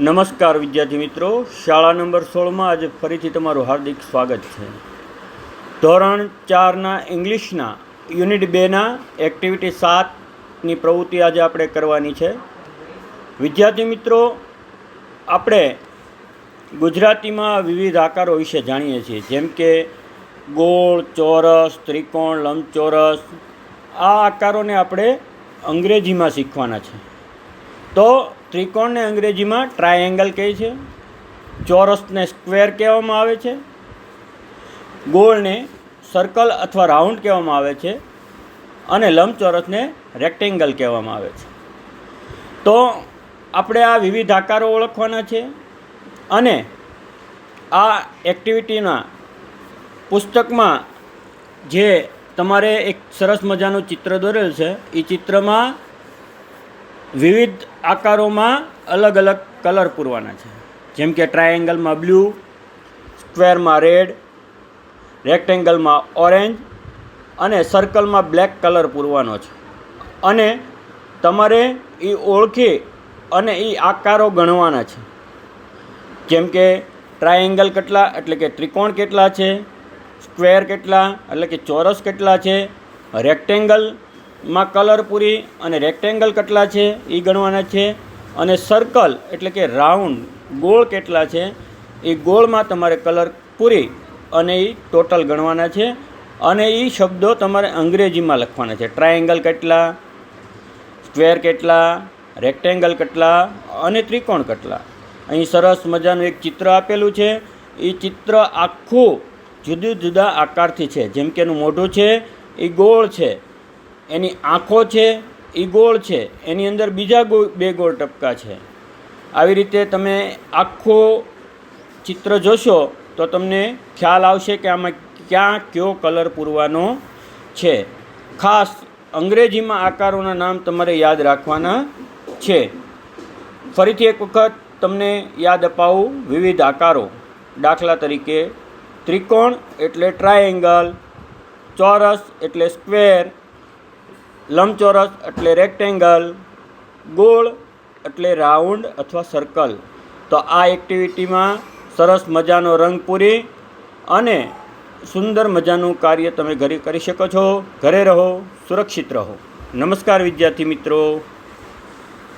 નમસ્કાર વિદ્યાર્થી મિત્રો. શાળા નંબર સોળમાં આજે ફરીથી તમારું હાર્દિક સ્વાગત છે. ધોરણ ચારના ઇંગ્લિશના, યુનિટ બેના એક્ટિવિટી સાતની પ્રવૃત્તિ આજે આપણે કરવાની છે. વિદ્યાર્થી મિત્રો, આપણે ગુજરાતીમાં વિવિધ આકારો વિશે જાણીએ છીએ. જેમ કે ગોળ, ચોરસ, ત્રિકોણ, લંબચોરસ, આ આકારોને આપણે અંગ્રેજીમાં શીખવાના છે. તો ત્રિકોણને અંગ્રેજીમાં ટ્રાયેંગલ કહે છે. ચોરસને સ્ક્વેર કહેવામાં આવે છે. ગોળને સર્કલ અથવા રાઉન્ડ કહેવામાં આવે છે અને લંબચોરસને રેક્ટેંગલ કહેવામાં આવે છે. તો આપણે આ વિવિધ આકારો ઓળખવાના છે અને આ એક્ટિવિટીના પુસ્તકમાં જે તમારે એક સરસ મજાનું ચિત્ર દોરેલ છે એ ચિત્રમાં વિવિધ આકારોમાં અલગ અલગ કલર પૂરવાના છે. જેમ કે ટ્રાયેંગલમાં બ્લુ સ્ક્વેરમાં રેડ રેક્ટેંગલમાં ઓરેન્જ અને સર્કલમાં બ્લેક કલર પૂરવાનો છે. અને તમારે એ ઓળખી અને એ આકારો ગણવાના છે. જેમ કે ટ્રાયેંગલ કેટલા, એટલે કે ત્રિકોણ કેટલા છે સ્ક્વેર કેટલા, એટલે કે ચોરસ કેટલા છે રેક્ટેંગલમાં કલર પૂરી અને રેક્ટેંગલ કેટલા છે એ ગણવાના છે. અને સર્કલ એટલે કે રાઉન્ડ ગોળ કેટલા છે એ ગોળમાં તમારે કલર પૂરી અને એ ટોટલ ગણવાના છે. અને એ શબ્દો તમારે અંગ્રેજીમાં લખવાના છે. ટ્રાયેંગલ કેટલા સ્ક્વેર કેટલા રેક્ટેંગલ કેટલા અને ત્રિકોણ કેટલા. અહીં સરસ મજાનું એક ચિત્ર આપેલું છે. એ ચિત્ર આખું જુદા જુદા આકારથી છે. જેમ કે એનું મોઢું છે, એ ગોળ છે. એની આંખો છે એ ગોળ છે, એની અંદર બીજા બે ગોળ ટપકા છે. આવી રીતે તમે આખો ચિત્ર જોશો તો તમને ખ્યાલ આવશે કે આમાં ક્યાં કયો કલર પૂરવાનો છે. ખાસ અંગ્રેજીમાં આકારોના નામ તમારે યાદ રાખવાના છે. ફરીથી એક વખત તમને યાદ અપાવું વિવિધ આકારો. દાખલા તરીકે ત્રિકોણ એટલે ટ્રાયેંગલ ચોરસ એટલે સ્ક્વેર લંબચોરસ એટલે રેક્ટેંગલ ગોળ એટલે રાઉન્ડ અથવા સર્કલ તો આ એક્ટિવિટીમાં સરસ મજાનો રંગ પૂરી અને સુંદર મજાનું કાર્ય તમે ઘરે કરી શકો છો. ઘરે રહો, સુરક્ષિત રહો. નમસ્કાર વિદ્યાર્થી મિત્રો.